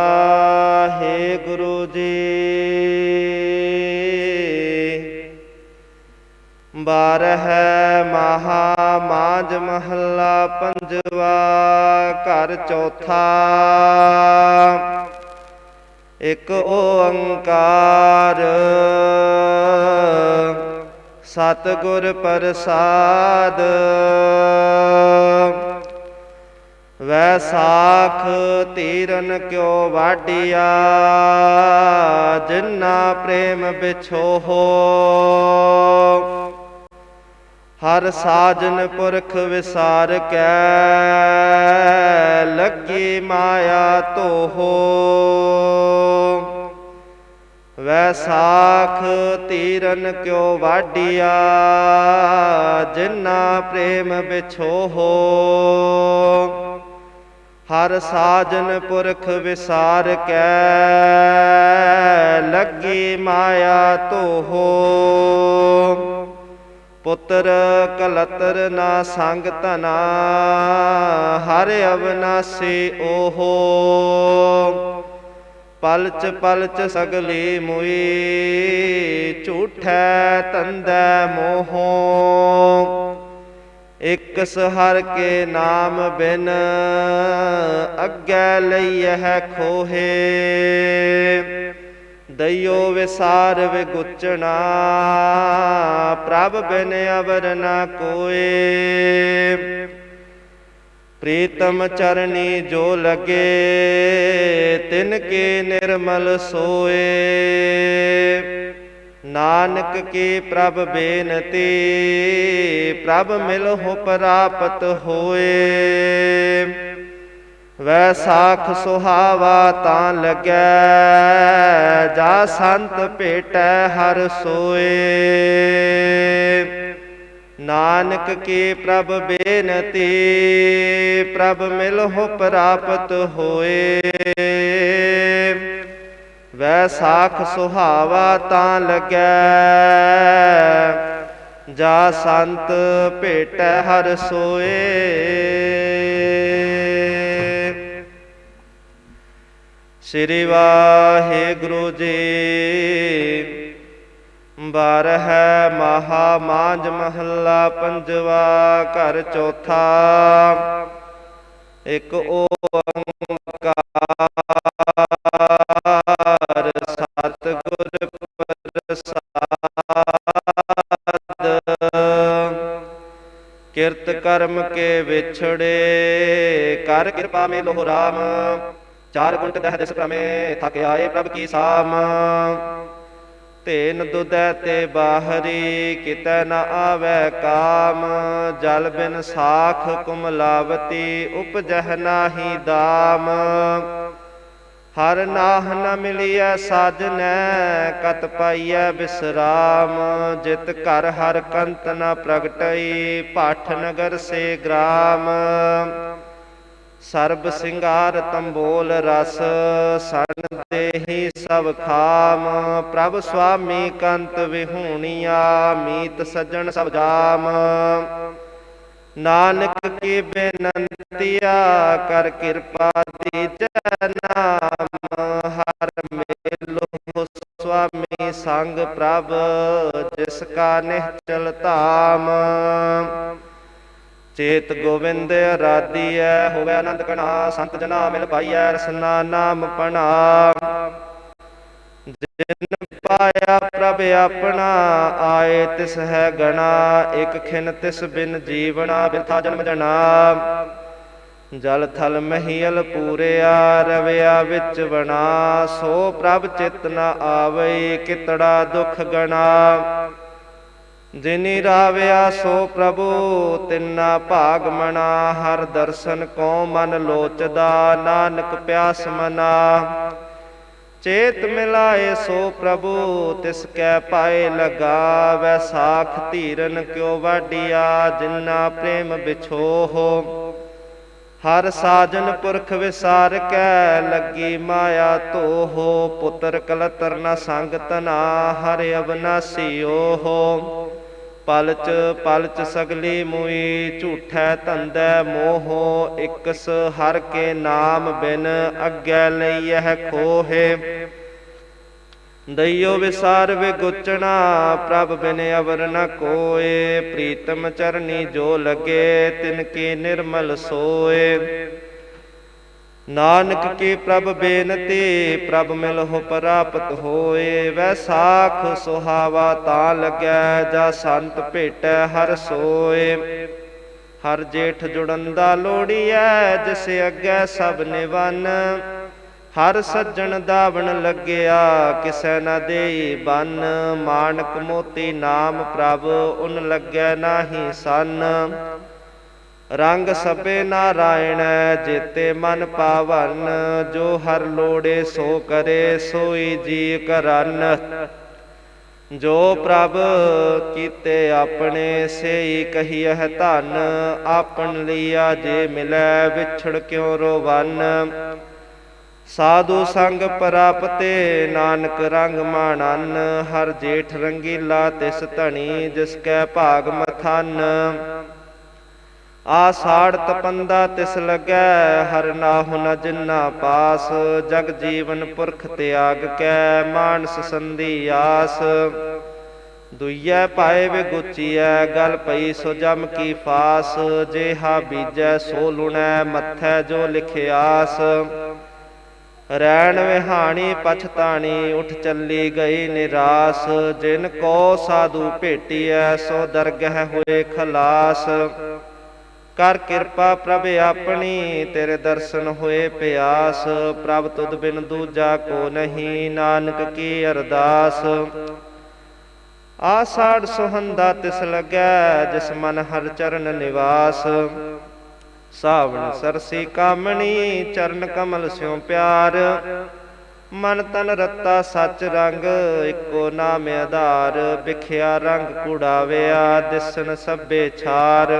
ਵਾਹੇ ਗੁਰੂ ਜੀ। ਬਾਰਹਿ ਮਹਾ ਮਾਝ ਮਹੱਲਾ ਪੰਜਵਾ ਘਰ ਚੌਥਾ। ਇੱਕ ਓੰਕਾਰ। ਸਤਿਗੁਰ ਪ੍ਰਸਾਦ। ਵੈਸਾਖ ਤੀਰਨ ਕਿਉ ਵਾਢਿਆ, ਜਿਨਾ ਪ੍ਰੇਮ ਵਿਛੋਹੋ। ਹਰ ਸਾਜਨ ਪੁਰਖ ਵਿਸਾਰ ਕੈ, ਲੱਗੀ ਮਾਇਆ ਤੋਹੋ ਵੈਸਾਖ ਤੀਰਨ ਕਿਉ ਵਾਢਿਆ, ਜਿਨਾ ਪ੍ਰੇਮ ਵਿਛੋਹੋ। ਹਰ ਸਾਜਨ ਪੁਰਖ ਵਿਸਾਰ ਕੈ, ਲੱਗੀ ਮਾਇਆ ਤੋਹੋ ਪੁੱਤਰ ਕਲਤਰ ਨਾ ਸੰਗ ਧਨਾ, ਹਰ ਅਵਨਾਸੀ ਓਹੋ। ਪਲਚ ਪਲਚ ਸਗਲੀ ਮੁਈ, ਝੂਠੈ ਤੰਦੈ ਮੋਹੋ। ਇਕ ਸਹਰ ਕੇ ਨਾਮ ਬਿਨ ਅੱਗੇ ਲਈਐ ਖੋਹੇ। ਦਈਓ ਵਿਸਾਰ ਵਿਗੁਚਣਾ, ਪ੍ਰਭ ਬਿਨ ਅਵਰ ਨਾ ਕੋਏ। ਪ੍ਰੀਤਮ ਚਰਨੀ ਜੋ ਲਗੇ, ਤਿਨ ਕੇ ਨਿਰਮਲ ਸੋਏ। ਨਾਨਕ ਕੀ ਪ੍ਰਭ ਬੇਨਤੀ, ਪ੍ਰਭ ਮਿਲਹੁ ਪ੍ਰਾਪਤ ਹੋਏ। ਵੈਸਾਖ ਸੁਹਾਵਾ ਤਾਂ ਲੱਗੈ, ਜਾ ਸੰਤ ਭੇਟੈ ਹਰ ਸੋਏ। ਨਾਨਕ ਕੀ ਪ੍ਰਭ ਬੇਨਤੀ, ਪ੍ਰਭ ਮਿਲਹੁ ਪ੍ਰਾਪਤ ਹੋਏ। ਵੈਸਾਖ ਸੁਹਾਵਾ ਤਾਂ ਲੱਗੈ। ਜਾ ਸੰਤ ਭੇਟੈ ਹਰ ਸੋਏ। ਸ੍ਰੀ ਵਾਹਿਗੁਰੂ ਜੀ, ਬਾਰਹਿ ਮਹਾ ਮਾਂਝ ਮਹੱਲਾ ਪੰਜਵਾ ਘਰ ਚੌਥਾ। ਇੱਕ ਓੰਕਾਰ ਸਤਿਗੁਰ ਪ੍ਰਸਾਦ। ਕਿਰਤ ਕਰਮ ਕੇ ਵਿਛੜੇ, ਕਰ ਕਿਰਪਾ ਮੇ ਲੋਹ ਰਾਮ। ਚਾਰ ਗੁੰਟ ਦਹਿ ਦਿਸ ਪ੍ਰਮੇ ਥਕ ਆਏ ਪ੍ਰਭ ਕੀ ਸਾਮ। ਤੇਨ ਦੁਦੈ ਤੇ ਬਾਹਰੀ, ਕਿਤੈ ਨ ਆਵੈ ਕਾਮ। ਜਲ ਬਿਨ ਸਾਖ ਕੁਮਲਾਵਤੀ ਉਪਜਹ ਨਾਹੀ ਦਾਮ। ਹਰ ਨਾਹ ਨ ਮਿਲਿਐ ਸਾਜਨੈ, ਕਤ ਪਾਈਐ ਬਿਸਰਾਮ। ਜਿਤ ਘਰ ਹਰ ਕੰਤ ਨ ਪ੍ਰਗਟਈ, ਪਾਠ ਨਗਰ ਸੇ ਗ੍ਰਾਮ। ਸਰਬ ਸਿੰਗਾਰ ਤੰਬੋਲ ਰਸ ਸਨ ਦੇਹੀ ਸਭ ਖਾਮ। ਪ੍ਰਭ ਸੁਆਮੀ ਕੰਤ ਵਿਹੂਣੀਆ, ਮੀਤ ਸੱਜਣ ਸਭ ਜਾਮ। ਨਾਨਕ ਕੀ ਬੇਨੰਤੀਆ, ਕਰ ਕਿਰਪਾ ਦੀਜੈ ਨਾਮ। ਹਰ ਮੇਲੋ ਸੁਆਮੀ ਸੰਗ ਪ੍ਰਭ, ਜਿਸ ਕਾ ਨਿਹਚਲ ਧਾਮ। ਚੇਤ ਗੋਵਿੰਦ ਅਰਾਧੀਐ ਹੋਵੇ ਆਨੰਦ ਕਣਾ, ਸੰਤ ਜਨਾ ਮਿਲ ਪਾਈਐ, ਰਸਨਾ ਨਾਮ ਪਣਾ। ਜਿਨ ਪਾਇਆ ਪ੍ਰਭ ਆਪਣਾ, ਆਏ ਤਿਸ ਹੈ ਗਣਾ, ਇਕ ਖਿਨ ਤਿਸ ਬਿਨ ਜੀਵਣਾ, ਬਿਰਥਾ ਜਨਮ ਜਣਾ ਜਲ ਥਲ ਮਹੀਲ ਪੂਰਿਆ, ਰਵਿਆ ਵਿੱਚ ਬਣਾ ਸੋ ਪ੍ਰਭ ਚਿਤ ਨ ਆਵੇ ਕਿਤੜਾ ਦੁਖ ਗਣਾ। ਜਿਨੀ ਰਾਵਿਆ ਸੋ ਪ੍ਰਭੂ, ਤਿੰਨਾ ਭਾਗ ਮਣਾ ਹਰ ਦਰਸ਼ਨ ਕੋ ਮਨ ਲੋਚਦਾ, ਨਾਨਕ ਪਿਆਸ ਮਨਾ। ਚੇਤ ਮਿਲਾਏ ਸੋ ਪ੍ਰਭੂ, ਤਿਸ ਕੈ ਪਾਏ ਲਗਾ ਵੈਸਾਖ ਧੀਰਨ ਕਿਉ ਵਾਡੀਆ ਜਿਨਾ ਪ੍ਰੇਮ ਵਿਛੋਹੋ। ਹਰ ਸਾਜਨ ਪੁਰਖ ਵਿਸਾਰ ਕੈ ਲੱਗੀ ਮਾਇਆ ਤੋਹੋ ਪੁੱਤਰ ਕਲਤਰ ਨ ਸੰਗ ਤਨਾ ਹਰ ਅਬਨਾਸੀ ਹੋ ਪਲਚ ਪਲਚ ਸਗਲੀ ਮੁਈ ਝੂਠੈ ਧੰਦੈ ਮੋਹ ਇਕਸ ਹਰ ਕੇ ਨਾਮ ਬਿਨ ਅੱਗੇ ਲਈਐ ਖੋਹੇ। ਦਈਓ ਵਿਸਾਰ ਵਿਗੁਚਣਾ, ਪ੍ਰਭ ਬਿਨ ਅਵਰ ਨ ਕੋਏ। ਪ੍ਰੀਤਮ ਚਰਨੀ ਜੋ ਲਗੇ ਤਿਨ ਕੀ ਨਿਰਮਲ ਸੋਏ। ਨਾਨਕ ਕੀ ਪ੍ਰਭ ਬੇਨਤੀ, ਪ੍ਰਭ ਮਿਲਹੁ ਪ੍ਰਾਪਤ ਹੋਏ। ਵੈਸਾਖ ਸੁਹਾਵਾ ਤਾਂ ਲੱਗੈ, ਜਾ ਸੰਤ ਭੇਟੈ ਹਰ ਸੋਏ। ਹਰ ਜੇਠ ਜੁੜੰਦਾ ਲੋੜੀਐ, ਜਿਸ ਅੱਗੇ ਸਭ ਨਿਵਨ। ਹਰ ਸੱਜਣ ਦਾਵਣ ਲੱਗਿਆ, ਕਿਸੈ ਨਾ ਦੇਈ ਬੰਨ। ਮਾਨਕ ਮੋਤੀ ਨਾਮ ਪ੍ਰਭ, ਉਨ ਲੱਗੈ ਨਾਹੀ ਸੰਨ। ਰੰਗ ਸਭੇ ਨਾਰਾਇਣ, ਜੇਤੇ ਮਨ ਪਾਵਨ, ਜੋ ਹਰ ਲੋੜੇ ਸੋ ਕਰੇ, ਸੋਈ ਜੀ ਕਰਨ ਜੋ ਪ੍ਰਭ ਕੀਤੇ ਆਪਣੇ, ਸੇਈ ਕਹੀਐ ਧਨ ਆਪਨ ਲਿਆ ਜੇ ਮਿਲੈ, ਵਿਛੜ ਕਿਉ ਰੋਵਨ? ਸਾਧੂ ਸੰਗ ਪ੍ਰਾਪਤੇ, ਨਾਨਕ ਰੰਗ ਮਾਣਨ, ਹਰ ਜੇਠ ਰੰਗੀਲਾ ਤਿਸ ਧਣੀ, ਜਿਸ ਕੈ ਭਾਗ ਮਥਨ। ਆਸਾੜ ਤਪੰਦਾ ਤਿਸ ਲੱਗੈ, ਹਰ ਨਾਹੁ ਨ ਜਿਨਾ ਪਾਸ। ਜਗ ਜੀਵਨ ਪੁਰਖ ਤਿਆਗ ਕੈ, ਮਾਨਸ ਸੰਧੀ ਆਸ। ਦੁਈਐ ਪਾਏ ਵਿਗੁਚੀਐ, ਗਲ ਪਈ ਸੋ ਜਮ ਕੀ ਫਾਸ। ਜੇਹਾ ਬੀਜੈ ਸੋ ਲੁਣੈ, ਮੱਥੈ ਜੋ ਲਿਖਿਆਸ ਰੈਣ ਵਿਹਾਣੀ ਪਛਤਾਣੀ ਉਠ ਚੱਲੀ ਗਈ ਨਿਰਾਸ। ਜਿਨ ਕੋ ਸਾਧੂ ਭੇਟੀਐ, ਸੋ ਦਰਗਹਿ ਹੋਏ ਖਲਾਸ। ਕਰ ਕਿਰਪਾ ਪ੍ਰਭ ਆਪਣੀ, ਤੇਰੇ ਦਰਸ਼ਨ ਹੋਏ ਪਿਆਸ। ਪ੍ਰਭ ਤੁਧ ਬਿਨ ਦੂਜਾ ਕੋ ਨਹੀਂ, ਨਾਨਕ ਕੀ ਅਰਦਾਸ। ਆਸਾੜ ਸੁਹੰਦਾ ਤਿਸ ਲੱਗੈ, ਜਿਸ ਮਨ ਹਰ ਚਰਨ ਨਿਵਾਸ। ਸਾਵਣ ਸਰਸੀ ਕਾਮਣੀ, ਚਰਨ ਕਮਲ ਸਿਉ ਪਿਆਰ। ਮਨ ਤਨ ਰਤਾ ਸੱਚ ਰੰਗ, ਇੱਕੋ ਨਾਮ ਆਧਾਰ। ਵਿਖਿਆ ਰੰਗ ਕੁੜਾਵਿਆ ਦਿਸਨ ਸਭੇ ਛਾਰ।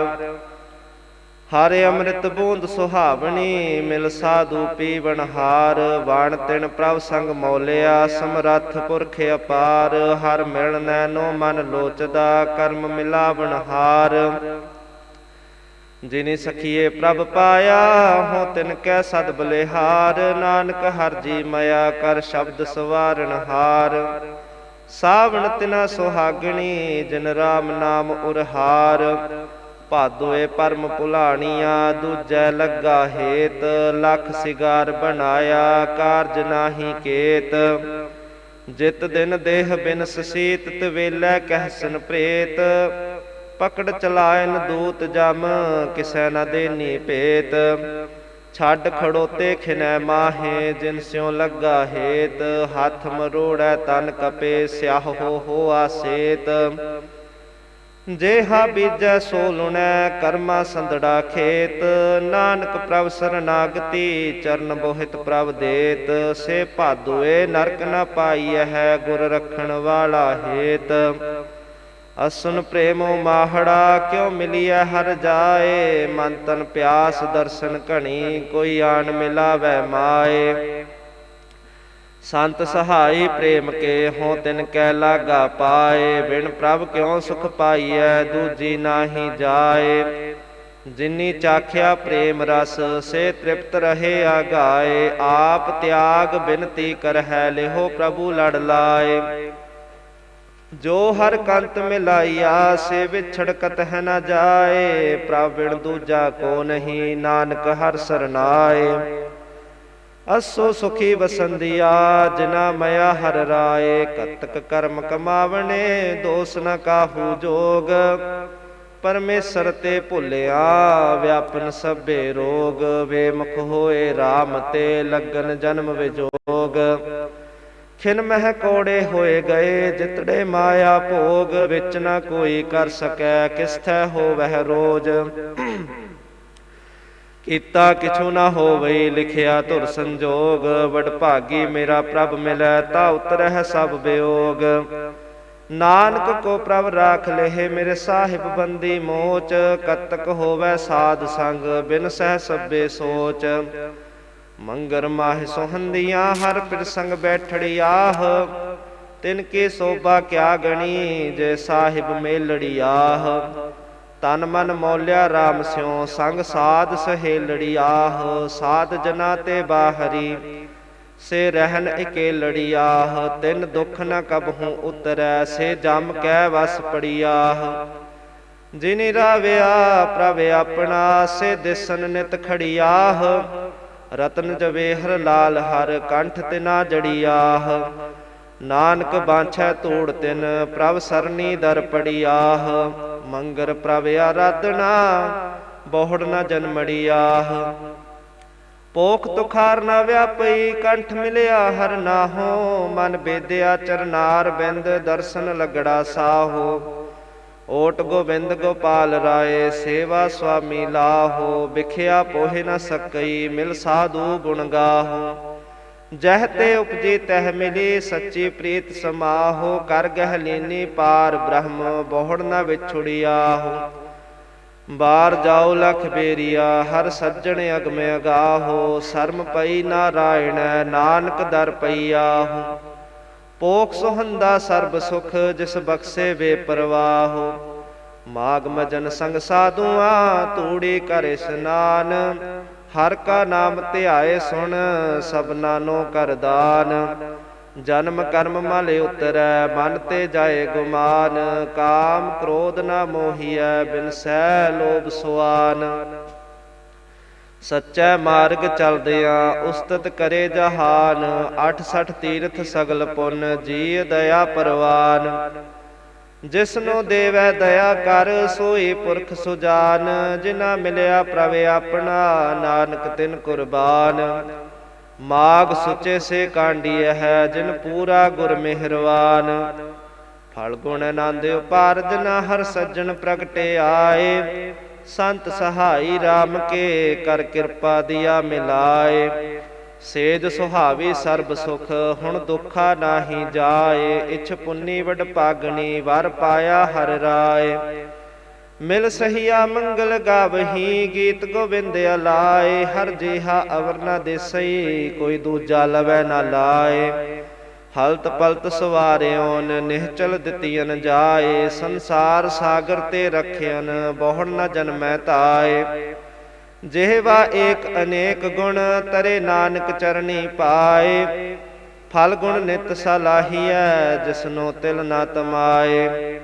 ਹਰੇ ਅੰਮ੍ਰਿਤ ਬੂੰਦ ਸੁਹਾਵਣੀ, ਮਿਲ ਸਾਧੂ ਪੀਵਨ ਹਾਰ ਬਾਣ ਤਿਨ ਪ੍ਰਭ ਸੰਗ ਮੌਲਿਆ, ਸਮਰੱਥ ਪੁਰਖ ਅਪਾਰ, ਹਰ ਮਿਲਣ ਨੈਨੋ ਮਨ ਲੋਚਦਾ, ਕਰਮ ਮਿਲਾਵਣ ਹਾਰ। ਜਿਨੇ ਸਖੀਏ ਪ੍ਰਭ ਪਾਇਆ ਹੋ ਤਿਨ ਕੈ ਸਦ ਬਲਿਹਾਰ, ਨਾਨਕ ਹਰ ਜੀ ਮਇਆ ਕਰ ਸ਼ਬਦ ਸਵਾਰਨ ਹਾਰ। ਸਾਵਣ ਤਿਨਾ ਸੁਹਾਗਣੀ, ਜਿਨ ਰਾਮ ਨਾਮ ਉਰਹਾਰ। ਭਾਦੋਏ ਪਰਮ ਭੁਲਾਣੀਆਂ ਦੂਜੈ ਲੱਗਾ ਹੇਤ, ਲਖ ਸਿਗਾਰ ਬਣਾਇਆ, ਕਾਰਜ ਨਾਹੀ ਕੇਤ। ਜਿਤ ਦਿਨ ਦੇਹ ਬਿਨ ਸੀਤ ਤਵੇਲੇ ਕਹਿਸਨ ਪ੍ਰੇਤ। ਪਕੜ ਚਲਾਇਨ ਦੂਤ ਜਮ, ਕਿਸੈ ਨ ਦੇਨੀ ਭੇਤ। ਛੱਡ ਖੜੋਤੇ ਖਿਨੈ ਮਾਹੇ, ਜਿਨ ਸਿਉ ਲੱਗਾ ਹੇਤ। ਹੱਥ ਮਰੋੜੈ ਤਨ ਕਪੇ, ਸਿਆਹ ਹੋ ਹੋਆ ਸੇਤ। ਜੇਹਾ ਬੀਜੈ ਸੋ ਲੁਣੈ ਕਰਮਾ ਸੰਦੜਾ ਖੇਤ। ਨਾਨਕ ਪ੍ਰਭ ਸਰਨਾਗਤੀ, ਚਰਨ ਬੋਹਿਤ ਪ੍ਰਭ ਦੇਤ। ਸੇ ਭਾਦੋਏ ਨਰਕ ਨਾ ਪਾਈਐ ਹੈ ਗੁਰ ਰਖਣ ਵਾਲਾ ਹੇਤ। ਅਸੁਨ ਪ੍ਰੇਮੋ ਮਾਹੜਾ, ਕਿਉ ਮਿਲੀਐ ਹਰ ਜਾਏ? ਮਨ ਤਨ ਪਿਆਸ ਦਰਸ਼ਨ ਘਣੀ, ਕੋਈ ਆਣ ਮਿਲਾਵੈ ਮਾਏ। ਸੰਤ ਸਹਾਈ ਪ੍ਰੇਮ ਕੇ ਹੋ ਤਿਨ ਕੈ ਲਾਗਾ ਪਾਏ, ਬਿਨ ਪ੍ਰਭ ਕਿਉ ਸੁਖ ਪਾਈਐ, ਦੂਜੀ ਨਾਹੀ ਜਾਏ। ਜਿਨੀ ਚਾਖਿਆ ਪ੍ਰੇਮ ਰਸ, ਸੇ ਤ੍ਰਿਪਤ ਰਹੇ ਆਗਾਏ। ਆਪ ਤਿਆਗ ਬਿਨਤੀ ਕਰਹਿ, ਲਿਹੋ ਪ੍ਰਭੂ ਲੜ ਲਾਏ। ਜੋ ਹਰ ਕੰਤ ਮਿਲਾਈਆ, ਸੇ ਵਿਛੜ ਕਤ ਹੈ ਨਾ ਜਾਏ। ਪ੍ਰਭ ਬਿਨ ਦੂਜਾ ਕੋ ਨਹੀਂ, ਨਾਨਕ ਹਰ ਸਰਨਾਏ। ਅਸੋ ਸੁਖੀ ਵਸੰਦੀਆ ਜਿਨਾ ਮਇਆ ਹਰ ਰਾਏ, ਕਤਕ ਕਰਮ ਕਮਾਵਣੇ, ਦੋਸ ਨ ਕਾਹੂ ਜੋਗ। ਪਰਮੇਸ਼ਰ ਤੇ ਭੁੱਲਿਆ ਵਿਆਪਨ ਸਭੇ ਰੋਗ ਵੇਮੁਖ ਹੋਏ RAM ਤੇ ਲਗਨ ਜਨਮ ਵਿਜੋਗ। ਖਿਨ ਮਹਿ ਕੋੜੇ ਹੋਏ ਗਏ, ਜਿਤੜੇ ਮਾਇਆ ਭੋਗ, ਵਿੱਚ ਨਾ ਕੋਈ ਕਰ ਸਕੈ, ਕਿਸਥੈ ਹੋਵਹਿ ਰੋਜ। ਕੀਤਾ ਕਿਛੂ ਨਾ ਹੋਵੇ, ਲਿਖਿਆ ਧੁਰ ਸੰਜੋਗ, ਵਡ ਭਾਗੀ ਮੇਰਾ ਪ੍ਰਭ ਮਿਲੈ, ਤਾ ਉਤਰਹਿ ਸਭ ਬਿਯੋਗ ਨਾਨਕ ਕੋ ਪ੍ਰਭ ਰਾਖ ਲਹਿ, ਮੇਰੇ ਸਾਹਿਬ ਬੰਦੀ ਮੋਚ, ਕਤਕ ਹੋਵੇ ਸਾਧ ਸੰਗ, ਬਿਨ ਸਹਿ ਸਭੇ ਸੋਚ। ਮੰਗਰ ਮਾਹ ਸੋਹੰਦੀਆਂ, ਹਰ ਪਿਰ ਸੰਗ ਬੈਠੜੀ ਆਹ। ਤਿਨ ਕੀ ਸੋਭਾ ਕਿਆ ਗਣੀ, ਜੇ ਸਾਹਿਬ ਮੇਲੜੀ ਆਹ। ਤਨ ਮਨ ਮੌਲਿਆ RAM ਸਿਉ, ਸੰਗ ਸਾਧ ਸਹੇਲੜੀ ਆਹ, ਸਾਧ ਜਨਾ ਤੇ ਬਾਹਰੀ। ਸੇ ਰਹਿਨ ਇਕੇਲੜੀ ਆਹ, ਤਿਨ ਦੁਖ ਨ ਕਬਹੂ ਉਤਰੈ, ਸੇ ਜਮ ਕੈ ਵਸ ਪੜੀਆਹ ਜਿਨੀ ਰਾਵਿਆ, ਪ੍ਰਭ ਆਪਣਾ, ਸੇ ਦਿਸਨ ਨਿਤ ਖੜੀਆਹ ਰਤਨ ਜਵੇਹਰ ਲਾਲ ਹਰ ਕੰਠ ਤਿਨਾ ਜੜੀਆਹ ਨਾਨਕ ਬਾਂਛੈ ਧੂੜ ਤਿਨ, ਪ੍ਰਭ ਸਰਨੀ ਦਰ ਪੜੀਆਹ ਮੰਗਰ ਪ੍ਰਭ ਆਰਾਧਨਾ ਬਹੁੜ ਜਨਮੜੀ ਆਹ ਪੋਖ ਤੁਖਾਰ ਨਾ ਵਿਆਪਈ, ਕੰਠ ਮਿਲਿਆ ਹਰ ਨਾਹੋ। ਮਨ ਬੇਦਿਆ ਚਰਨਾਰ ਬਿੰਦ, ਦਰਸ਼ਨ ਲਗੜਾ ਸਾਹੋ। ਓਟ ਗੋਬਿੰਦ ਗੋਪਾਲ ਰਾਏ, ਸੇਵਾ ਸੁਆਮੀ ਲਾਹੋ। ਵਿਖਿਆ ਪੋਹੇ ਨਾ ਸਕਈ, ਮਿਲ ਸਾਧੂ ਗੁਣ ਗਾਹੋ। ਜਹ ਤੇ ਉਪਜੀ ਤਹ ਮਿਲੀ ਸੱਚੀ ਪ੍ਰੀਤ ਸਮਾਹੋ, ਕਰ ਗਹਿ ਲੀਨੀ ਪਾਰ ਬ੍ਰਹਮ, ਬਹੁੜ ਨ ਵਿਛੁੜਿਆਹੋ। ਬਾਰ ਜਾਉ ਲਖ ਬੇਰੀਆ, ਹਰ ਸੱਜਣ ਅਗਮ ਅਗਾਹੋ। ਸਰਮ ਪਈ ਨਾਰਾਇਣ, ਨਾਨਕ ਦਰ ਪਈਆਹੋ। ਪੋਖ ਸੁਹੰਦਾ ਸਰਬ ਸੁਖ, ਜਿਸ ਬਖਸ਼ੇ ਵੇ ਪਰਵਾਹੋ ਮਾਗ ਮਜਨ ਸੰਗ ਸਾਧੂਆਂ, ਤੂੜੀ ਕਰ ਇਸਨਾਨ ਹਰ ਕਾ ਨਾਮ ਧਿਆਏ ਸੁਣ ਸਭਨਾ ਨੋ ਕਰਦਾਨ ਜਨਮ ਕਰਮ ਮਲ ਉਤਰੈ, ਮਨ ਤੇ ਜਾਏ ਗੁਮਾਨ। ਕਾਮ ਕ੍ਰੋਧ ਨਾ ਮੋਹੀਐ, ਬਿਨ ਸਹਿ ਲੋਭ ਸੁਆਨ। ਸੱਚੇ ਮਾਰਗ ਚਲਦਿਆਂ ਉਸਤਤ ਕਰੇ ਜਹਾਨ। 68 ਤੀਰਥ ਸਗਲ ਪੁੰਨ ਜੀ ਦਇਆ ਪਰਵਾਨ। ਜਿਸਨੂੰ ਦੇਵੈ ਦਇਆ ਕਰ, ਸੋਈ ਪੁਰਖ ਸੁਜਾਨ ਜਿਨਾ ਮਿਲਿਆ ਪ੍ਰਭ ਆਪਣਾ, ਨਾਨਕ ਤਿਨ ਕੁਰਬਾਨ। ਮਾਗ ਸੁਚੇ ਸੇ ਕਾਂਡੀਐ ਹੈ, ਜਿਨ ਪੂਰਾ ਗੁਰ ਮਿਹਰਵਾਨ। ਫਲ ਗੁਣ ਆਨੰਦ ਉਪਾਰਜ ਨਾ ਹਰ ਸੱਜਣ ਪ੍ਰਗਟੇ ਆਏ। ਸੰਤ ਸਹਾਈ RAM ਕੇ, ਕਰ ਕਿਰਪਾ ਦਿਆ ਮਿਲਾਏ। ਸੇਜ ਸੁਹਾਵੀ ਸਰਬ ਸੁਖ, ਹੁਣ ਦੁੱਖਾ ਨਾਹੀ ਜਾਏ, ਇਛ ਪੁੰਨੀ ਵਡ ਪਾਗਣੀ ਵਰ ਪਾਇਆ ਹਰ ਰਾਏ। ਮਿਲ ਸਹੀਆ ਮੰਗਲ ਗਾਵਹੀ, ਗੀਤ ਗੋਬਿੰਦ ਅਲਾਏ, ਹਰ ਜਿਹਾ ਅਵਰ ਨਾ ਦੇਸਈ, ਕੋਈ ਦੂਜਾ ਲਵੈ ਨਾ ਲਾਏ। ਹਲਤ ਪਲਤ ਸਵਾਰਿਓਨ ਨਿਹਚਲ ਦਿੱਤੀਨ ਜਾਏ, ਸੰਸਾਰ ਸਾਗਰ ਤੇ ਰਖਿਆਨ ਬਹੁੜ ਨ ਜਨਮੈ ਤਾਏ। ਜਿਹਵਾ ਏਕ ਅਨੇਕ ਗੁਣ, ਤਰੇ ਨਾਨਕ ਚਰਣੀ ਪਾਏ। ਫਲ ਗੁਣ ਨਿਤ ਸਲਾਹੀਐ ਜਿਸਨੋ ਤਿਲ ਨਾ ਤਮਾਏ।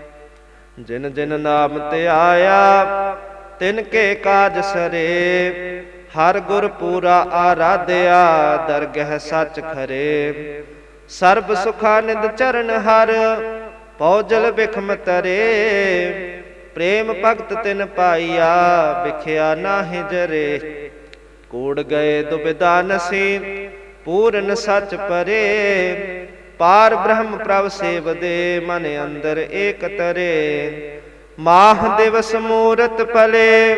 ਜਿਨ ਜਿਨ ਨਾਮ ਤੇ ਆਇਆ, ਤਿਨ ਕੇ ਕਾਜ ਸਰੇ। ਹਰ ਗੁਰ ਪੂਰਾ ਆਰਾਧਿਆ, ਦਰਗਹਿ ਸੱਚ ਖਰੇ। ਸਰਬ ਸੁਖਾਨੰਦ ਚਰਨ ਹਰ ਪੌਜਲ ਬਿਖਮ ਤਰੇ। ਪ੍ਰੇਮ ਭਗਤ ਤਿਨ ਪਾਈਆ ਵਿਖਿਆ ਨਾਹਿ ਜਰੇ। ਕੂੜ ਗਏ ਦੁਬਿਦਾ ਨਸੀ ਪੂਰਨ ਸੱਚ ਪਰੇ। ਪਾਰ ਬ੍ਰਹਮ ਪ੍ਰਭ ਸੇਵਦੇ, ਮਨ ਅੰਦਰ ਏਕ ਤਰੇ। ਮਾਹ ਦਿਵਸ ਮੂਰਤ ਪਲੇ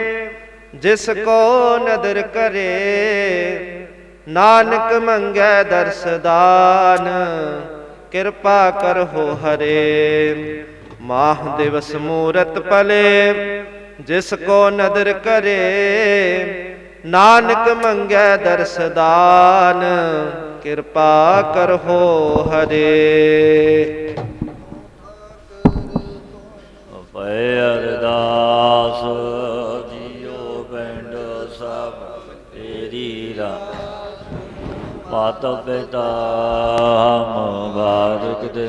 ਜਿਸ ਕੋ ਨਦਰ ਕਰੇ। ਨਾਨਕ ਮੰਗੈ ਦਰਸ ਦਾਨ, ਕਿਰਪਾ ਕਰਹੁ ਹਰੇ। ਮਾਹ ਦਿਵਸ ਮੂਰਤ ਪਲੇ, ਜਿਸ ਕੋ ਨਦਰ ਕਰੇ, ਨਾਨਕ ਮੰਗੈ ਦਰਸਦਾਨ ਕਿਰਪਾ ਕਰਹੁ ਹਰੇ। ਭੈ ਅਰਦਾਸ, ਜੀਓ ਪਿੰਡ ਸਭ ਤੇਰੀ ਰਾ ਮਾਤਾ ਪਿਤਾ ਹਮ ਦੇ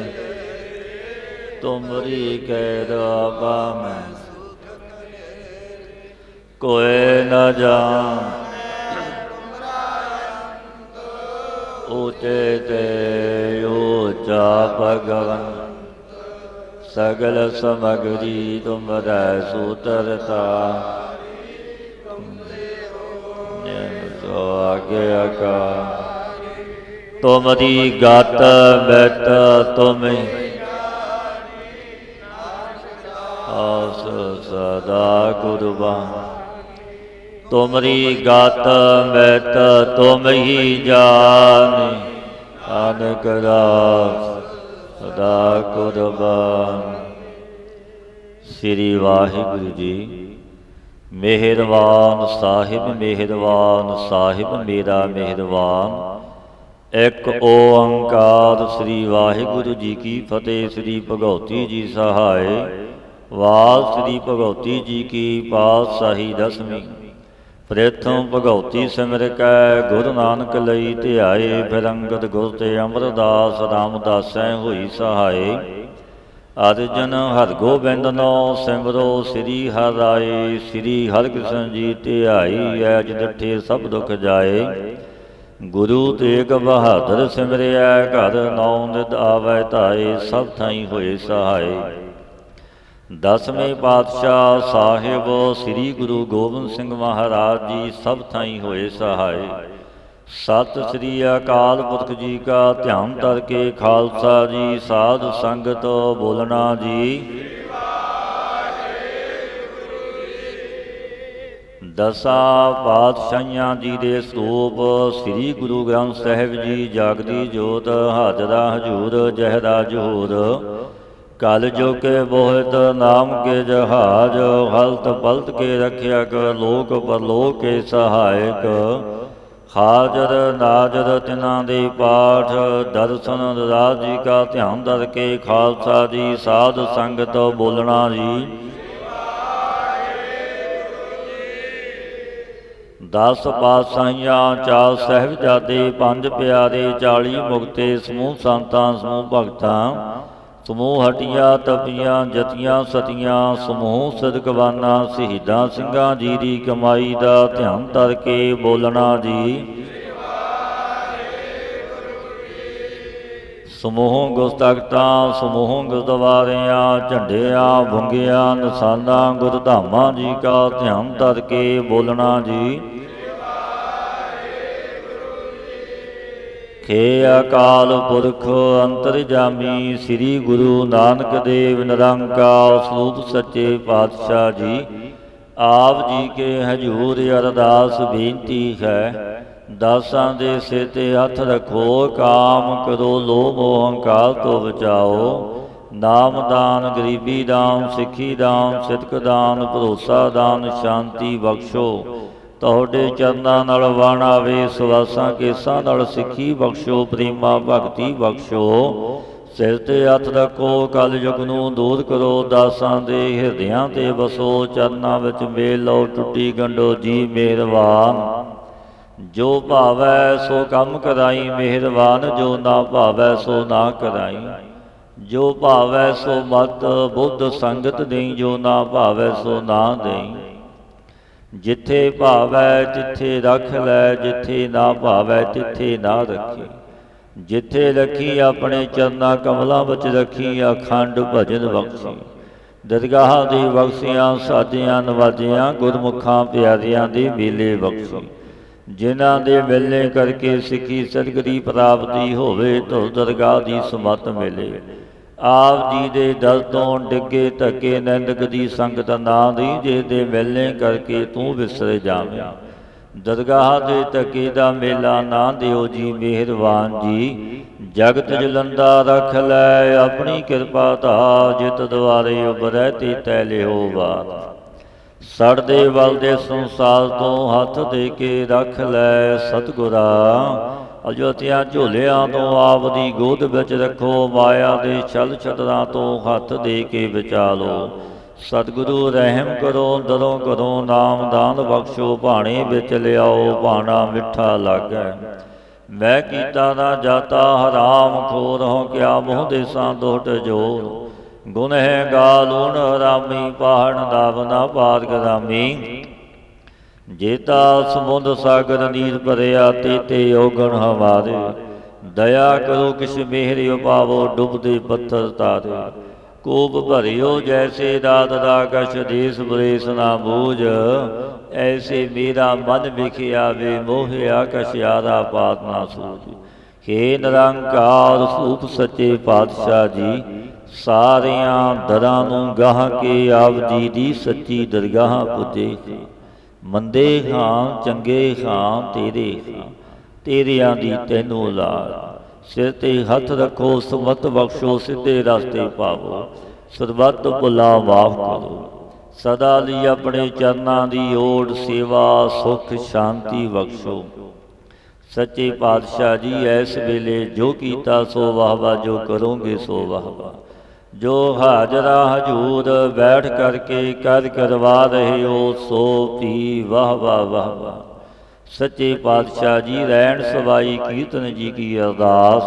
ਤੁਮਰੀ ਕੈ ਰਬਾ ਮੈਂ ਕੋਏ ਨ ਜਾਣ ਊਚੇ ਤੇ ਊਚਾ ਭਗਵਨ ਸਗਲ ਸਮਗਰੀ ਤੁਮਰੈ ਸੂਤਰਤਾ ਨਿਨ ਸੋ ਆਗੇ ਅਕਾ ਤੁਮਰੀ ਗਤ ਬੈਤ ਸਦਾ ਗੁਰਬਾ ਤੁਮਰੀ ਗਤ ਬੈਤ ਤੁਮ ਹੀ ਜਾਣੀ। ਅਨਕ ਰਾਸ ਸਦਾ ਕੁਰਬਾਨ ਸ੍ਰੀ ਵਾਹਿਗੁਰੂ ਜੀ, ਮਿਹਰਬਾਨ ਸਾਹਿਬ ਮਿਹਰਬਾਨ ਸਾਹਿਬ, ਮੇਰਾ ਮਿਹਰਬਾਨ। ਇੱਕ ਓੰਕਾਰ ਸ੍ਰੀ ਵਾਹਿਗੁਰੂ ਜੀ ਕੀ ਫਤਿਹ, ਸ੍ਰੀ ਭਗਉਤੀ ਜੀ ਸਹਾਇ ਵਾਸ ਸ੍ਰੀ ਭਗਉਤੀ ਜੀ ਕੀ ਪਾਤਸ਼ਾਹੀ ਦਸਵੀਂ। ਪ੍ਰਥਮ ਭਗਉਤੀ ਸਿਮਰ ਕੈ, ਗੁਰੂ ਨਾਨਕ ਲਈ ਧਿਆਏ ਫਿਰ ਅੰਗਦ ਗੁਰ ਤੇ ਅਮਰਦਾਸ ਰਾਮਦਾਸੈ ਹੋਈ ਸਹਾਇ ਅਰਜਨ ਹਰਗੋਬਿੰਦ ਨੋ ਸਿਮਰੋ ਸ੍ਰੀ ਹਰਿ ਰਾਏ, ਸ੍ਰੀ ਹਰਿਕ੍ਰਿਸ਼ਨ ਜੀ ਧਿਆਈ ਐਜ ਡੱਠੇ ਸਭ ਦੁੱਖ ਜਾਏ। ਗੁਰੂ ਤੇਗ ਬਹਾਦਰ ਸਿਮਰਿਆ ਘਰ ਨੌ ਨਿਦ ਆਵੈ ਧਾਏ, ਸਭ ਥਾਈ ਹੋਏ ਸਹਾਈ ਦਸਵੇਂ ਪਾਤਸ਼ਾਹ ਸਾਹਿਬ ਸ੍ਰੀ ਗੁਰੂ ਗੋਬਿੰਦ ਸਿੰਘ ਮਹਾਰਾਜ ਜੀ ਸਭ ਥਾਈ ਹੋਏ ਸਹਾਈ। ਸਤਿ ਸ੍ਰੀ ਅਕਾਲ ਪੁਰਖ ਜੀ ਕਾ ਧਿਆਨ ਧਰ ਕੇ ਖਾਲਸਾ ਜੀ, ਸਾਧ ਸੰਗਤ ਬੋਲਣਾ ਜੀ। ਦਸਾਂ ਪਾਤਸ਼ਾਹਾਂ ਜੀ ਦੇ ਸਰੂਪ ਸ੍ਰੀ ਗੁਰੂ ਗ੍ਰੰਥ ਸਾਹਿਬ ਜੀ ਜਾਗਦੀ ਜੋਤ ਹਾਜ਼ਰਾ ਹਜੂਰ ਜਹਰਾ ਜਹੂਰ। ਕਲ ਜੋ ਕੇ ਬੋਹਿਤ ਨਾਮ ਕੇ ਜਹਾਜ ਹਲਤ ਪਲਤ ਕੇ ਰਖਿਆ ਕਰ ਲੋਕ ਪਰਲੋਕ ਕੇ ਸਹਾਇਕ ਹਾਜ਼ਰ ਨਾਜ਼ਰ ਤਿਨਾਂ ਦੇ ਪਾਠ ਦਰਸ਼ਨ ਰਾਜ ਜੀ ਕਾ ਧਿਆਨ ਦਰ ਕੇ ਖਾਲਸਾ ਜੀ ਸਾਧ ਸੰਗਤ ਬੋਲਣਾ ਜੀ ਦਸ ਪਾਤਸ਼ਾਹੀਆਂ ਚਾਰ ਸਹਿਬਜ਼ਾਦੇ ਪੰਜ ਪਿਆਰੇ 40 ਮੁਕਤੇ ਸਮੂਹ ਸੰਤਾਂ ਸਮੂਹ ਭਗਤਾਂ ਸਮੂਹ ਹਟੀਆਂ, ਤਪੀਆਂ, ਜਤੀਆਂ, ਸਤੀਆਂ, ਸਮੂਹ ਸਦਕਵਾਨਾ, ਸ਼ਹੀਦਾਂ ਸਿੰਘਾਂ ਜੀ ਦੀ ਕਮਾਈ ਦਾ ਧਿਆਨ ਧਰ ਕੇ ਬੋਲਣਾ ਜੀ। ਸਮੂਹ ਗੁਸਤਖਤਾਂ ਸਮੂਹ ਗੁਰਦੁਆਰਿਆਂ, ਝੰਡਿਆਂ ਬੁੰਗਿਆਂ ਨਿਸ਼ਾਨਾਂ, ਗੁਰਧਾਮਾਂ ਜੀ ਕਾ ਧਿਆਨ ਧਰ ਕੇ ਬੋਲਣਾ ਜੀ। ਹੇ ਅਕਾਲ ਪੁਰਖ ਅੰਤਰਜਾਮੀ ਸ੍ਰੀ ਗੁਰੂ ਨਾਨਕ ਦੇਵ ਨਿਰੰਕਾਰ ਸਰੂਪ ਸੱਚੇ ਪਾਤਸ਼ਾਹ ਜੀ। ਆਪ ਜੀ ਕੇ ਹਜੂਰ ਅਰਦਾਸ ਬੇਨਤੀ ਹੈ, ਦਾਸਾਂ ਦੇ ਸਿਰ ਤੇ ਹੱਥ ਰੱਖੋ, ਕਾਮ ਕਰੋ, ਲੋਭ ਮੋਹ ਤੋਂ ਬਚਾਓ। ਨਾਮ ਦਾਨ, ਗਰੀਬੀ ਦਾਨ, ਸਿੱਖੀ ਦਾਨ ਸਿਦਕ ਦਾਨ, ਭਰੋਸਾ ਦਾਨ, ਸ਼ਾਂਤੀ ਬਖਸ਼ੋ। ਤੁਹਾਡੇ ਚਰਨਾਂ ਨਾਲ ਵਣ ਆਵੇ ਸਵਾਸਾਂ ਕੇਸਾਂ ਨਾਲ ਸਿੱਖੀ ਬਖਸ਼ੋ, ਪ੍ਰੇਮਾ ਭਗਤੀ ਬਖਸ਼ੋ। ਸਿਰ ਤੇ ਹੱਥ ਰੱਖੋ ਕਲ ਯੁਗ ਨੂੰ ਦੂਰ ਕਰੋ, ਦਾਸਾਂ ਦੇ ਹਿਰਦਿਆਂ ਤੇ ਵਸੋ, ਚਰਨਾਂ ਵਿੱਚ ਮੇਲ ਲਓ, ਟੁੱਟੀ ਗੰਡੋ ਜੀ ਮਿਹਰਬਾਨ। ਜੋ ਭਾਵੈ, ਸੋ ਕੰਮ ਕਰਾਈ, ਮਿਹਰਬਾਨ। ਜੋ ਨਾ ਭਾਵੈ, ਸੋ ਨਾ ਕਰਾਈ। ਜੋ ਭਾਵੈ, ਸੋ ਮਤ, ਬੁੱਧ ਸੰਗਤ ਦੇਈ, ਜੋ ਨਾ ਭਾਵੈ, ਸੋ ਨਾ ਦੇਈ। ਜਿੱਥੇ ਭਾਵੈ, ਜਿੱਥੇ ਰੱਖ ਲੈ, ਜਿੱਥੇ ਨਾ ਭਾਵੈ, ਤਿੱਥੇ ਨਾ ਰੱਖੀ। ਜਿੱਥੇ ਰੱਖੀ, ਆਪਣੇ ਚਰਨਾ ਕਮਲਾਂ ਵਿੱਚ ਰੱਖੀ, ਅਖੰਡ ਭਜਨ ਬਖਸ਼ੀ। ਦਰਗਾਹਾਂ ਦੀ ਬਖਸ਼ੀਆਂ ਸਾਧਿਆਂ ਨਵਾਜਿਆਂ, ਗੁਰਮੁਖਾਂ ਪਿਆਰਿਆਂ ਦੀ ਮੇਲੇ ਬਖਸ਼ੀ। ਜਿਨ੍ਹਾਂ ਦੇ ਮਿਲਨੇ ਕਰਕੇ ਸਿੱਖੀ ਸਤਿਗੁਰੀ ਪ੍ਰਾਪਤੀ ਹੋਵੇ, ਤੋ ਦਰਗਾਹ ਦੀ ਸਮਤ ਮਿਲੇ। ਆਪ ਜੀ ਦੇ ਦਰ ਤੋਂ ਡਿੱਗੇ ਧੱਕੇ ਨਿੰਦਕ ਦੀ ਸੰਗਤ ਨਾ ਦੀ, ਜੇ ਦੇ ਮਿਲਨੇ ਕਰਕੇ ਤੂੰ ਵਿਸਰੇ ਜਾਵੇਂ। ਦਰਗਾਹ ਦੇ ਧੱਕੇ ਦਾ ਮੇਲਾ ਨਾ ਦਿਓ ਜੀ, ਮਿਹਰਬਾਨ ਜੀ। ਜਗਤ ਜਲੰਦਾ ਰੱਖ ਲੈ, ਆਪਣੀ ਕਿਰਪਾ ਧਾ ਜਿਤ ਦੁਆਰੇ ਉਬਰੈ ਤੇ ਤੈ ਲਿਓ ਬਾਤ ਸੜਦੇ ਵੱਲ ਦੇ ਸੰਸਾਰ ਤੋਂ ਹੱਥ ਦੇ ਕੇ ਰੱਖ ਲੈ ਸਤਗੁਰਾ ਅਜੋਤਿਆਂ ਝੋਲਿਆਂ ਤੋਂ ਆਪ ਦੀ ਗੋਦ ਵਿੱਚ ਰੱਖੋ, ਮਾਇਆ ਦੇ ਛਲ ਛਤਰਾਂ ਤੋਂ ਹੱਥ ਦੇ ਕੇ ਵਿਚਾਲੋ ਸਤਿਗੁਰੂ, ਰਹਿਮ ਕਰੋ ਦਰੋਂ ਕਰੋ, ਨਾਮ ਦਾਨ ਬਖਸ਼ੋ, ਭਾਣੇ ਵਿੱਚ ਲਿਆਓ, ਭਾਣਾ ਮਿੱਠਾ ਲਾਗੈ। ਮੈਂ ਕੀਤਾ ਨਾ ਜਾਤਾ, ਹਰਾਮ ਖੋਰ ਹੋ ਕਿਆ ਮੋਹ ਦੇਸਾਂ ਦੋਟ ਜੋਰ। ਗੁਨਹਿ ਗਾਲੂਨ ਰਾਮੀ ਪਹਾੜ ਦਾਵਨਾ ਪਾਰ ਗਰਾਮੀ ਜੇਤਾ ਸਮੁੰਦ ਸਾਗਰ ਨੀਰ ਭਰਿਆ ਤੇ ਤੇ ਔਗਣ ਹਮਾਰੇ ਦਇਆ ਕਰੋ ਕਿਸ ਮਿਹਰ ਉਪਾਵੋ ਡੁੱਬਦੇ ਪੱਥਰ ਤਾਰੇ। ਕੋਪ ਭਰਿਓ ਜੈਸੇ ਰਾਤ ਦਾ ਕਛ ਦੇਸ ਬਰੇਸ ਨਾ ਬੂਝ, ਐਸੇ ਮੇਰਾ ਮਨ ਵਿਖਿਆ ਵੇ ਮੋਹਿਆ ਕਛਿਆਰਾ ਪਾਤ ਨਾ ਸੂਝ। ਹੇ ਨਿਰੰਕਾਰ ਸੂਪ ਸੱਚੇ ਪਾਤਸ਼ਾਹ ਜੀ, ਸਾਰਿਆਂ ਦਰਾਂ ਨੂੰ ਗਾਹ ਕੇ ਆਪ ਜੀ ਦੀ ਸੱਚੀ ਦਰਗਾਹ ਪੁੱਜੇ। ਮੰਦੇ ਹਾਂ, ਚੰਗੇ ਹਾਂ, ਤੇਰੇ ਹਾਂ, ਤੇਰਿਆਂ ਦੀ ਤੈਨੂੰ ਲਾਲ ਸਿਰ ਤੇ ਹੱਥ ਰੱਖੋ ਸਮਤ ਬਖਸ਼ੋ, ਸਿੱਧੇ ਰਸਤੇ ਪਾਵੋ, ਸਰਬੱਤ ਭੁਲਾ ਮਾਫ ਕਰੋ। ਸਦਾ ਲਈ ਆਪਣੇ ਚਰਨਾਂ ਦੀ ਓੜ, ਸੇਵਾ, ਸੁਖ, ਸ਼ਾਂਤੀ ਬਖਸ਼ੋ। ਸੱਚੇ ਪਾਤਸ਼ਾਹ ਜੀ ਐਸ ਵੇਲੇ ਜੋ ਕੀਤਾ ਸੋ ਵਾਹ ਵਾਹ ਜੋ ਕਰੋਗੇ ਸੋ ਵਾਹ ਵਾਹ ਜੋ ਹਾਜ਼ਰਾ ਹਜੂਰ ਬੈਠ ਕਰਕੇ ਕਰ ਕਰਵਾ ਰਹੇ ਹੋ, ਸੋ ਪੀ ਵਾਹ ਵਾਹ ਵਾਹ ਵਾਹ। ਸੱਚੇ ਪਾਤਸ਼ਾਹ ਜੀ, ਰਹਿਣ ਸਵਾਈ ਕੀਰਤਨ ਜੀ ਕੀ ਅਰਦਾਸ।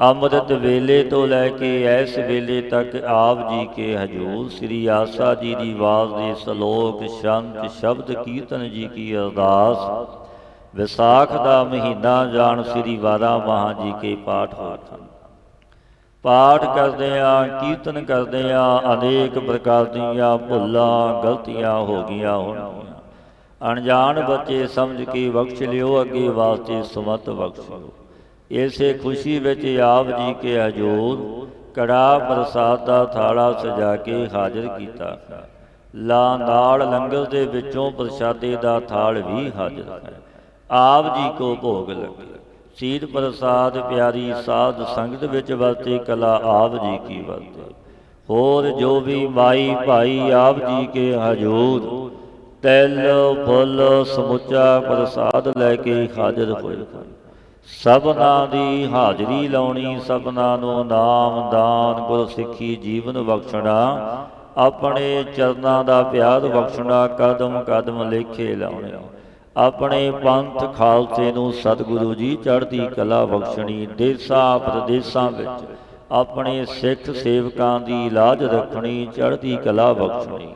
ਅੰਮ੍ਰਿਤ ਵੇਲੇ ਤੋਂ ਲੈ ਕੇ ਇਸ ਵੇਲੇ ਤੱਕ ਆਪ ਜੀ ਕੇ ਹਜੂਰ, ਸ੍ਰੀ ਆਸਾ ਜੀ ਦੀ ਆਵਾਜ਼ ਦੇ ਸ਼ਲੋਕ ਸ਼ੰਤ ਸ਼ਬਦ, ਕੀਰਤਨ ਜੀ ਕੀ ਅਰਦਾਸ। ਵਿਸਾਖ ਦਾ ਮਹੀਨਾ ਜਾਣ ਸ੍ਰੀ ਵਾਰਾ ਮਹਾ ਜੀ ਕੇ ਪਾਠ ਹੋਤ ਹਨ ਪਾਠ ਕਰਦੇ ਆ, ਕੀਰਤਨ ਕਰਦੇ ਆ, ਅਨੇਕ ਪ੍ਰਕਾਰ ਦੀਆਂ ਭੁੱਲਾਂ, ਗਲਤੀਆਂ ਹੋ ਗਈਆਂ ਹੋਣਗੀਆਂ। ਅਣਜਾਣ ਬੱਚੇ ਸਮਝ ਕੇ ਬਖਸ਼ ਲਿਓ, ਅੱਗੇ ਵਾਸਤੇ ਸਮਤ ਬਖਸ਼ਿਓ ਇਸੇ ਖੁਸ਼ੀ ਵਿੱਚ ਆਪ ਜੀ ਕੇ ਹਜੂਰ ਕੜਾ ਪ੍ਰਸਾਦ ਦਾ ਥਾਲਾ ਸਜਾ ਕੇ ਹਾਜ਼ਰ ਕੀਤਾ। ਲਾ ਨਾਲ ਲੰਗਰ ਦੇ ਵਿੱਚੋਂ ਪ੍ਰਸ਼ਾਦੇ ਦਾ ਥਾਲ ਵੀ ਹਾਜ਼ਰ ਹੈ। ਆਪ ਜੀ ਕੋ ਭੋਗ ਲੱਗੇ। ਸੀਤ ਪ੍ਰਸਾਦ ਪਿਆਰੀ ਸਾਧ ਸੰਗਤ ਵਿੱਚ ਵਰਤੇ ਕਲਾ ਆਪ ਜੀ ਕੀ ਵਰਤੇ। ਹੋਰ ਜੋ ਵੀ ਮਾਈ ਭਾਈ ਆਪ ਜੀ ਕੇ ਹਜੂਰ, ਤੈਲ, ਫੁੱਲ, ਸਮੁੱਚਾ ਪ੍ਰਸਾਦ ਲੈ ਕੇ ਹਾਜ਼ਰ ਹੋਏ। ਹਨ ਸਭਨਾ ਦੀ ਹਾਜ਼ਰੀ ਲਾਉਣੀ, ਸਭਨਾ ਨੂੰ ਨਾਮ ਦਾਨ ਗੁਰ ਸਿੱਖੀ ਜੀਵਨ ਬਖਸ਼ਣਾ, ਆਪਣੇ ਚਰਨਾਂ ਦਾ ਪਿਆਰ ਬਖਸ਼ਣਾ ਕਦਮ ਕਦਮ ਲੇਖੇ ਲਾਉਣੇ। ਆਪਣੇ ਪੰਥ ਖਾਲਸੇ ਨੂੰ ਸਤਿਗੁਰੂ ਜੀ ਚੜ੍ਹਦੀ ਕਲਾ ਬਖਸ਼ਣੀ ਦੇਸਾਂ ਪ੍ਰਦੇਸਾਂ ਵਿੱਚ, ਆਪਣੇ ਸਿੱਖ ਸੇਵਕਾਂ ਦੀ ਲਾਜ ਰੱਖਣੀ, ਚੜ੍ਹਦੀ ਕਲਾ ਬਖਸ਼ਣੀ।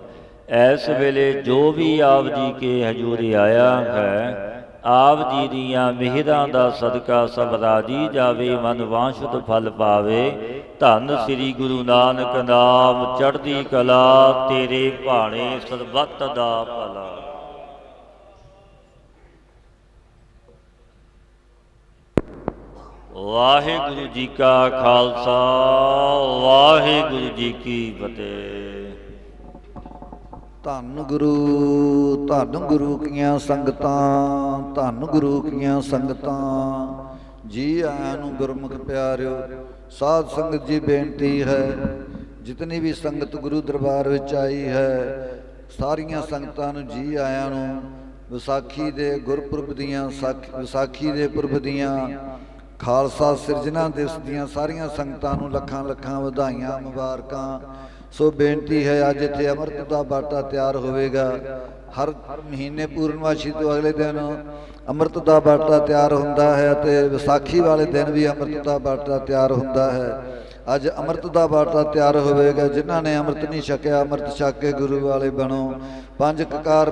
ਇਸ ਵੇਲੇ ਜੋ ਵੀ ਆਪ ਜੀ ਕੇ ਹਜੂਰੀ ਆਇਆ ਹੈ, ਆਪ ਜੀ ਦੀਆਂ ਮਿਹਰਾਂ ਦਾ ਸਦਕਾ ਸਭ ਰਾਜੀ ਜਾਵੇ, ਮਨ ਵਾਂਛਤ ਫਲ ਪਾਵੇ। ਧੰਨ ਸ੍ਰੀ ਗੁਰੂ ਨਾਨਕ ਨਾਮ, ਚੜ੍ਹਦੀ ਕਲਾ ਤੇਰੇ ਭਾਣੇ ਸਰਬੱਤ ਦਾ ਭਲਾ। ਵਾਹਿਗੁਰੂ ਜੀ ਕਾ ਖਾਲਸਾ, ਵਾਹਿਗੁਰੂ ਜੀ ਕੀ ਫਤਿਹ। ਧੰਨ ਗੁਰੂ ਧੰਨ ਗੁਰੂ ਕੀਆਂ ਸੰਗਤਾਂ, ਧੰਨ ਗੁਰੂ ਕੀਆਂ ਸੰਗਤਾਂ। ਜੀ ਆਇਆਂ ਨੂੰ ਗੁਰਮੁਖ ਪਿਆਰਿਓ, ਸਾਧ ਸੰਗਤ ਜੀ ਬੇਨਤੀ ਹੈ, ਜਿਤਨੀ ਵੀ ਸੰਗਤ ਗੁਰੂ ਦਰਬਾਰ ਵਿੱਚ ਆਈ ਹੈ, ਸਾਰੀਆਂ ਸੰਗਤਾਂ ਨੂੰ ਜੀ ਆਇਆਂ ਨੂੰ ਵਿਸਾਖੀ ਦੇ ਗੁਰਪੁਰਬ ਦੀਆਂ ਸਾਖ- ਵਿਸਾਖੀ ਦੇ ਪੁਰਬ ਦੀਆਂ ਖਾਲਸਾ ਸਿਰਜਣਾ ਦਿਵਸ ਦੀਆਂ ਸਾਰੀਆਂ ਸੰਗਤਾਂ ਨੂੰ ਲੱਖਾਂ ਲੱਖਾਂ ਵਧਾਈਆਂ, ਮੁਬਾਰਕਾਂ। ਸੋ ਬੇਨਤੀ ਹੈ, ਅੱਜ ਇੱਥੇ ਅੰਮ੍ਰਿਤ ਦਾ ਬਾਟਾ ਤਿਆਰ ਹੋਵੇਗਾ। ਹਰ ਮਹੀਨੇ ਪੂਰਨਮਾਸ਼ੀ ਤੋਂ ਅਗਲੇ ਦਿਨ ਅੰਮ੍ਰਿਤ ਦਾ ਬਾਟਾ ਤਿਆਰ ਹੁੰਦਾ ਹੈ ਅਤੇ ਵਿਸਾਖੀ ਵਾਲੇ ਦਿਨ ਵੀ ਅੰਮ੍ਰਿਤ ਦਾ ਬਾਟਾ ਤਿਆਰ ਹੁੰਦਾ ਹੈ। ਅੱਜ ਅੰਮ੍ਰਿਤ ਦਾ ਬਾਟਾ ਤਿਆਰ ਹੋਵੇਗਾ। ਜਿਨ੍ਹਾਂ ਨੇ ਅੰਮ੍ਰਿਤ ਨਹੀਂ ਛਕਿਆ, ਅੰਮ੍ਰਿਤ ਛਕ ਕੇ ਗੁਰੂ ਵਾਲੇ ਬਣੋ। ਪੰਜ ਕਕਾਰ